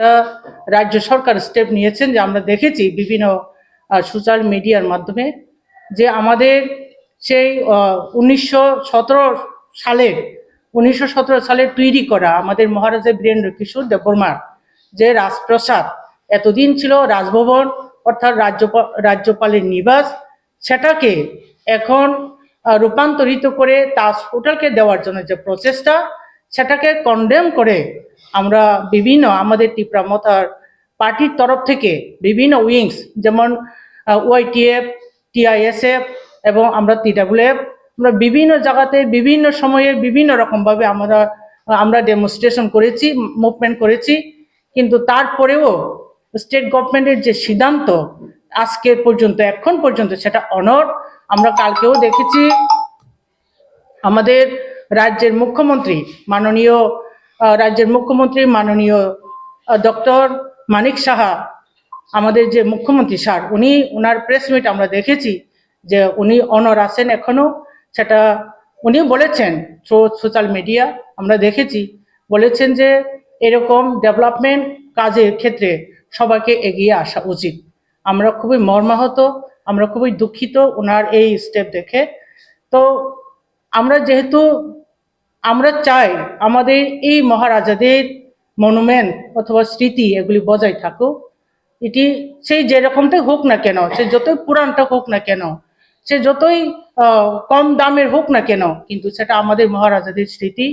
একটা রাজ্য সরকার স্টেপ নিয়েছেন যে আমরা দেখেছি বিভিন্ন সোশ্যাল মিডিয়ার মাধ্যমে যে আমাদের সেই উনিশশো সতেরো সালের উনিশশো সতেরো সালে তৈরি করা আমাদের মহারাজা বীরেন্দ্র কিশোর দেববর্মার যে রাজপ্রসাদ, এতদিন ছিল রাজভবন অর্থাৎ রাজ্যপাল রাজ্যপালের নিবাস। সেটাকে এখন রূপান্তরিত করে তাজ হোটেলকে দেওয়ার জন্য যে প্রচেষ্টা সেটাকে কন্ডেম করে আমরা বিভিন্ন আমাদের ত্রিপুরা মথার পার্টির তরফ থেকে বিভিন্ন উইংস, যেমন ওয়াইটিএফ টিআইএসএফ এবং আমরা টিডাব্লিউএফ আমরা বিভিন্ন জায়গাতে বিভিন্ন সময়ে বিভিন্ন রকমভাবে আমরা আমরা ডেমনস্ট্রেশন করেছি মুভমেন্ট করেছি। কিন্তু তারপরেও স্টেট গভর্নমেন্টের যে সিদ্ধান্ত আজকে পর্যন্ত, এখন পর্যন্ত সেটা অনর আমরা কালকেও দেখেছি। আমাদের রাজ্যের মুখ্যমন্ত্রী মাননীয় রাজ্যের মুখ্যমন্ত্রী মাননীয় ডক্টর মানিক সাহা, আমাদের যে মুখ্যমন্ত্রী স্যার, উনি ওনার প্রেস মিট আমরা দেখেছি যে উনি অনর আছেন এখনও সেটা উনি বলেছেন থ্রু সোশ্যাল মিডিয়া আমরা দেখেছি। বলেছেন যে এরকম ডেভেলপমেন্ট কাজের ক্ষেত্রে সবাইকে এগিয়ে আসা উচিত। আমরা খুবই মর্মাহত, আমরা খুবই দুঃখিত ওনার এই স্টেপ দেখে। তো আমরা যেহেতু আমরা চাই আমাদের এই মহারাজাদের মনুমেন্ট অথবা স্মৃতি এগুলি বজায় থাকুক। এটি সেই যেরকমটাই হোক না কেন, সে যতই পুরাণটা হোক না কেন, সে যতই কম দামের হোক না কেন, কিন্তু সেটা আমাদের মহারাজাদের স্মৃতি,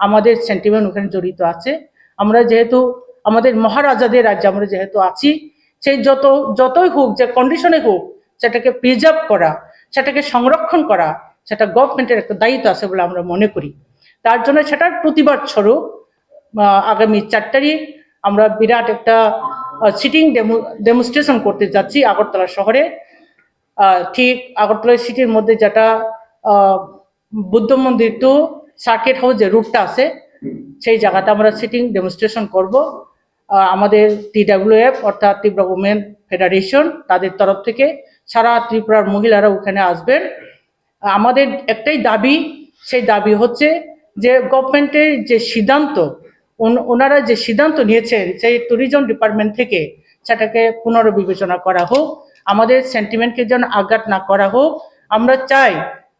আমাদের সেন্টিমেন্ট ওখানে জড়িত আছে। আমরা যেহেতু, আমাদের মহারাজাদের রাজ্যে আমরা যেহেতু আছি, সেই যত, যতই হোক যে কন্ডিশনে হোক, সেটাকে প্রিজার্ভ করা, সেটাকে সংরক্ষণ করা, সেটা গভর্নমেন্টের একটা দায়িত্ব আছে বলে আমরা মনে করি। তার জন্য সেটার প্রতিবাদ স্বরূপ আগামী চার তারিখ আমরা বিরাট একটা সিটিং ডেমনস্ট্রেশন করতে যাচ্ছি আগরতলা শহরে। ঠিক আগরতলা সিটির মধ্যে যেটা বুদ্ধ মন্দির টু সার্কিট হাউস যে রুটটা আছে, সেই জায়গাতে আমরা সিটিং ডেমনস্ট্রেশন করব। আমাদের টিডাব্লিউএফ অর্থাৎ ত্রিপুরা উমেন ফেডারেশন তাদের তরফ থেকে সারা ত্রিপুরার মহিলারা ওখানে আসবেন। আমাদের একটাই দাবি, সেই দাবি হচ্ছে যে গভর্নমেন্টের যে সিদ্ধান্ত ওনারা যে সিদ্ধান্ত নিয়েছেন সেই ট্যুরিজম ডিপার্টমেন্ট থেকে সেটাকে পুনর্বিবেচনা করা হোক, আমাদের সেন্টিমেন্টকে যেন আঘাত না করা হোক, আমরা চাই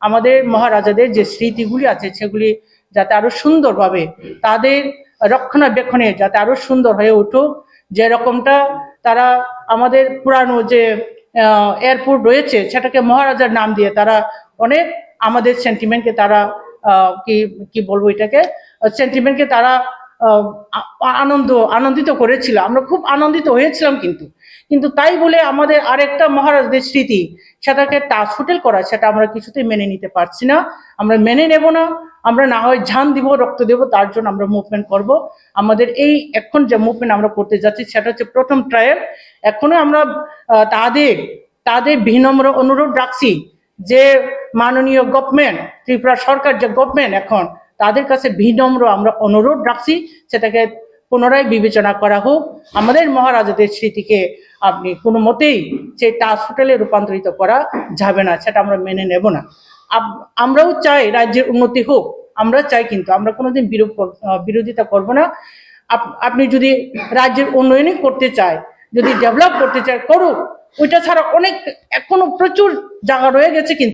আমাদের মহারাজাদের যে স্মৃতিগুলি আছে, সেগুলি যাতে আরও সুন্দরভাবে তাদের রক্ষণাবেক্ষণে যাতে আরও সুন্দর হয়ে উঠুক। যেরকমটা তারা আমাদের পুরানো যে এয়ারপোর্ট রয়েছে, সেটাকে মহারাজার নাম দিয়ে তারা অনেক আমাদের সেন্টিমেন্টকে তারা কি কি বলব এটাকে? সেন্টিমেন্টকে তারা আনন্দ, আনন্দিত করেছিল। আমরা খুব আনন্দিত হয়েছিলাম কিন্তু। কিন্তু তাই বলে আমাদের আরেকটা মহারাজদের স্মৃতি, সেটাকে টাচ হোটেল করা, সেটা আমরা কিছুতেই মেনে নিতে পারছি না। আমরা মেনে নেব না, আমরা না হয় ঝান দিব, রক্ত দেব, তার জন্য আমরা মুভমেন্ট করব। আমাদের এই এখন যে মুভমেন্ট আমরা করতে যাচ্ছি, সেটা হচ্ছে প্রথম ট্রায়াল এখনও আমরা তাদের তাদের বিনম্র অনুরোধ রাখছি যে মাননীয় গভর্নমেন্ট ত্রিপুরা সরকার যে গভর্নমেন্ট এখন, তাদের কাছে বিনম্র আমরা অনুরোধ রাখছি, সেটাকে পুনরায় বিবেচনা করা হোক। আমাদের মহারাজাদের স্মৃতিকে আপনি কোনো মতেই সেই টাচ হোটেলে রূপান্তরিত করা যাবে না, সেটা আমরা মেনে নেব না। আমরাও চাই রাজ্যের উন্নতি হোক, আমরা চাই কিন্তু, আমরা কোনোদিন বিরোধিতা করব না। আপনি যদি রাজ্যের উন্নয়নই করতে চায়, যদি ডেভেলপ করতে চায়, করুক। ওইটা ছাড়া অনেক এখনও প্রচুর জায়গা রয়ে গেছে কিন্তু